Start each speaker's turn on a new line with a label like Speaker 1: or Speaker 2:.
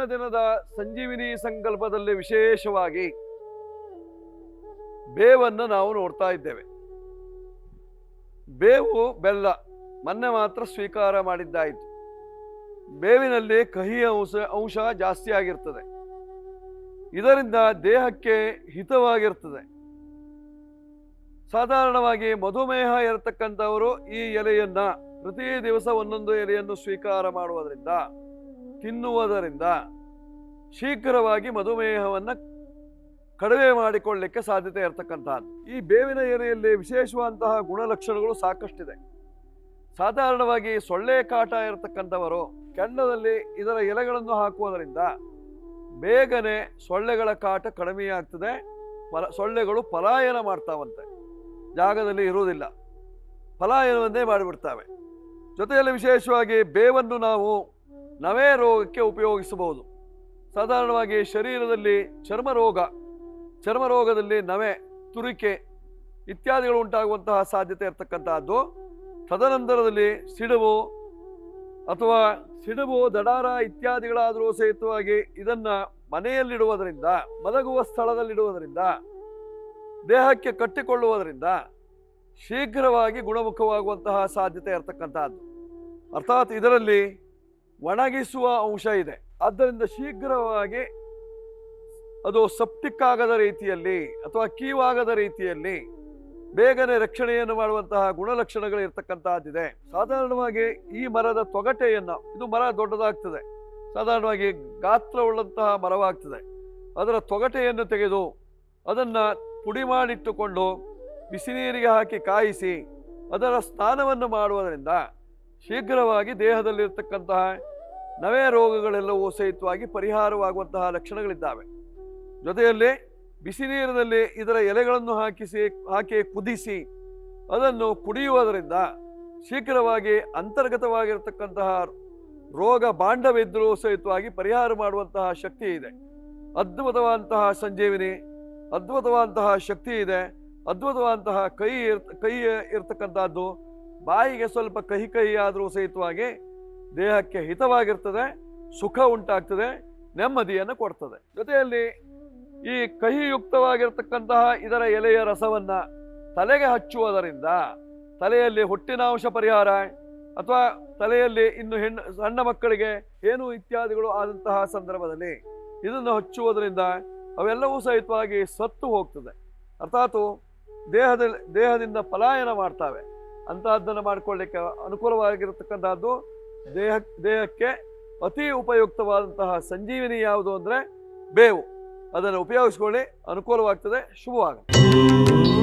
Speaker 1: ಇಂದಿನ ದಿನದ ಸಂಜೀವಿನಿ ಸಂಕಲ್ಪದಲ್ಲಿ ವಿಶೇಷವಾಗಿ ಬೇವನ್ನು ನಾವು ನೋಡ್ತಾ ಇದ್ದೇವೆ. ಬೇವು ಬೆಲ್ಲ ಮೊನ್ನೆ ಮಾತ್ರ ಸ್ವೀಕಾರ ಮಾಡಿದ್ದಾಯಿತು. ಬೇವಿನಲ್ಲಿ ಕಹಿ ಅಂಶ ಅಂಶ ಜಾಸ್ತಿ ಆಗಿರ್ತದೆ. ಇದರಿಂದ ದೇಹಕ್ಕೆ ಹಿತವಾಗಿರ್ತದೆ. ಸಾಧಾರಣವಾಗಿ ಮಧುಮೇಹ ಇರತಕ್ಕಂಥವರು ಈ ಎಲೆಯನ್ನ ಪ್ರತಿ ದಿವಸ ಒಂದೊಂದು ಎಲೆಯನ್ನು ಸ್ವೀಕಾರ ಮಾಡುವುದರಿಂದ, ತಿನ್ನುವುದರಿಂದ ಶೀಘ್ರವಾಗಿ ಮಧುಮೇಹವನ್ನು ಕಡಿಮೆ ಮಾಡಿಕೊಳ್ಳಲಿಕ್ಕೆ ಸಾಧ್ಯತೆ ಇರತಕ್ಕಂತಹದ್ದು ಈ ಬೇವಿನ ಎಲೆಯಲ್ಲಿ ವಿಶೇಷವಾದಂತಹ ಗುಣಲಕ್ಷಣಗಳು ಸಾಕಷ್ಟಿದೆ. ಸಾಧಾರಣವಾಗಿ ಸೊಳ್ಳೆ ಕಾಟ ಇರತಕ್ಕಂಥವರು ಕೆಂಡದಲ್ಲಿ ಇದರ ಎಲೆಗಳನ್ನು ಹಾಕುವುದರಿಂದ ಬೇಗನೆ ಸೊಳ್ಳೆಗಳ ಕಾಟ ಕಡಿಮೆಯಾಗ್ತದೆ. ಪಲ, ಸೊಳ್ಳೆಗಳು ಪಲಾಯನ ಮಾಡ್ತಾವಂತೆ. ಜಾಗದಲ್ಲಿ ಇರುವುದಿಲ್ಲ. ಪಲಾಯನವನ್ನೇ ಮಾಡಿಬಿಡ್ತವೆ. ಜೊತೆಯಲ್ಲಿ ವಿಶೇಷವಾಗಿ ಬೇವನ್ನು ನಾವು ನವೇ ರೋಗಕ್ಕೆ ಉಪಯೋಗಿಸಬಹುದು. ಸಾಧಾರಣವಾಗಿ ಶರೀರದಲ್ಲಿ ಚರ್ಮ ರೋಗ ಚರ್ಮ ರೋಗದಲ್ಲಿ ನವೆ, ತುರಿಕೆ ಇತ್ಯಾದಿಗಳು ಉಂಟಾಗುವಂತಹ ಸಾಧ್ಯತೆ ಇರತಕ್ಕಂತಹದ್ದು. ತದನಂತರದಲ್ಲಿ ಸಿಡುಬು ಅಥವಾ ಸಿಡುಬು, ದಡಾರ ಇತ್ಯಾದಿಗಳಾದರೂ ಸಹಿತವಾಗಿ ಇದನ್ನು ಮನೆಯಲ್ಲಿಡುವುದರಿಂದ, ಮಲಗುವ ಸ್ಥಳದಲ್ಲಿಡುವುದರಿಂದ, ದೇಹಕ್ಕೆ ಕಟ್ಟಿಕೊಳ್ಳುವುದರಿಂದ ಶೀಘ್ರವಾಗಿ ಗುಣಮುಖವಾಗುವಂತಹ ಸಾಧ್ಯತೆ ಇರತಕ್ಕಂತಹದ್ದು. ಅರ್ಥಾತ್ ಇದರಲ್ಲಿ ಒಣಗಿಸುವ ಅಂಶ ಇದೆ. ಆದ್ದರಿಂದ ಶೀಘ್ರವಾಗಿ ಅದು ಸಪ್ಟಿಕ್ ಆಗದ ರೀತಿಯಲ್ಲಿ ಅಥವಾ ಕೀವಾಗದ ರೀತಿಯಲ್ಲಿ ಬೇಗನೆ ರಕ್ಷಣೆಯನ್ನು ಮಾಡುವಂತಹ ಗುಣಲಕ್ಷಣಗಳು ಇರತಕ್ಕಂತಹದ್ದಿದೆ. ಸಾಧಾರಣವಾಗಿ ಈ ಮರದ ತೊಗಟೆಯನ್ನು, ಇದು ಮರ ದೊಡ್ಡದಾಗ್ತದೆ. ಸಾಧಾರಣವಾಗಿ ಗಾತ್ರವುಳ್ಳಂತಹ ಮರವಾಗ್ತದೆ. ಅದರ ತೊಗಟೆಯನ್ನು ತೆಗೆದು ಅದನ್ನು ಪುಡಿ ಮಾಡಿಟ್ಟುಕೊಂಡು ಬಿಸಿ ನೀರಿಗೆ ಹಾಕಿ ಕಾಯಿಸಿ ಅದರ ಸ್ನಾನವನ್ನು ಮಾಡುವುದರಿಂದ ಶೀಘ್ರವಾಗಿ ದೇಹದಲ್ಲಿರ್ತಕ್ಕಂತಹ ನವೇ ರೋಗಗಳೆಲ್ಲವೂ ಸಹಿತವಾಗಿ ಪರಿಹಾರವಾಗುವಂತಹ ಲಕ್ಷಣಗಳಿದ್ದಾವೆ. ಜೊತೆಯಲ್ಲಿ ಬಿಸಿ ನೀರಿನಲ್ಲಿ ಇದರ ಎಲೆಗಳನ್ನು ಹಾಕಿಸಿ, ಹಾಕಿ ಕುದಿಸಿ, ಅದನ್ನು ಕುಡಿಯುವುದರಿಂದ ಶೀಘ್ರವಾಗಿ ಅಂತರ್ಗತವಾಗಿರತಕ್ಕಂತಹ ರೋಗ ಬಾಂಡವಿದ್ದರೂ ಸಹಿತವಾಗಿ ಪರಿಹಾರ ಮಾಡುವಂತಹ ಶಕ್ತಿ ಇದೆ. ಅದ್ಭುತವಾದಂತಹ ಸಂಜೀವಿನಿ, ಅದ್ಭುತವಾದಂತಹ ಶಕ್ತಿ ಇದೆ, ಅದ್ಭುತವಾದಂತಹ ಕೈ ಇರ್, ಕೈ ಇರ್ತಕ್ಕಂಥದ್ದು ಬಾಯಿಗೆ ಸ್ವಲ್ಪ ಕಹಿ ಕಹಿ ಆದರೂ ಸಹಿತವಾಗಿ ದೇಹಕ್ಕೆ ಹಿತವಾಗಿರ್ತದೆ, ಸುಖ ಉಂಟಾಗ್ತದೆ, ನೆಮ್ಮದಿಯನ್ನು ಕೊಡ್ತದೆ. ಜೊತೆಯಲ್ಲಿ ಈ ಕಹಿಯುಕ್ತವಾಗಿರ್ತಕ್ಕಂತಹ ಇದರ ಎಲೆಯ ರಸವನ್ನು ತಲೆಗೆ ಹಚ್ಚುವುದರಿಂದ ತಲೆಯಲ್ಲಿ ಹುಟ್ಟಿನಾಂಶ ಪರಿಹಾರ ಅಥವಾ ತಲೆಯಲ್ಲಿ ಇನ್ನು ಹೆಣ್ಣು ಸಣ್ಣ ಮಕ್ಕಳಿಗೆ ಏನು ಇತ್ಯಾದಿಗಳು ಆದಂತಹ ಸಂದರ್ಭದಲ್ಲಿ ಇದನ್ನು ಹಚ್ಚುವುದರಿಂದ ಅವೆಲ್ಲವೂ ಸಹಿತವಾಗಿ ಸತ್ತು ಹೋಗ್ತದೆ. ಅರ್ಥಾತು ದೇಹದಲ್ಲಿ, ದೇಹದಿಂದ ಪಲಾಯನ ಮಾಡ್ತಾವೆ. ಅಂತಹದ್ದನ್ನು ಮಾಡಿಕೊಳ್ಳಿಕ್ಕೆ ಅನುಕೂಲವಾಗಿರತಕ್ಕಂಥದ್ದು ದೇಹ, ದೇಹಕ್ಕೆ ಅತಿ ಉಪಯುಕ್ತವಾದಂತಹ ಸಂಜೀವಿನಿ ಯಾವುದು ಅಂದರೆ ಬೇವು. ಅದನ್ನು ಉಪಯೋಗಿಸ್ಕೊಳ್ಳಿ, ಅನುಕೂಲವಾಗ್ತದೆ ಶುಭವಾಗುತ್ತೆ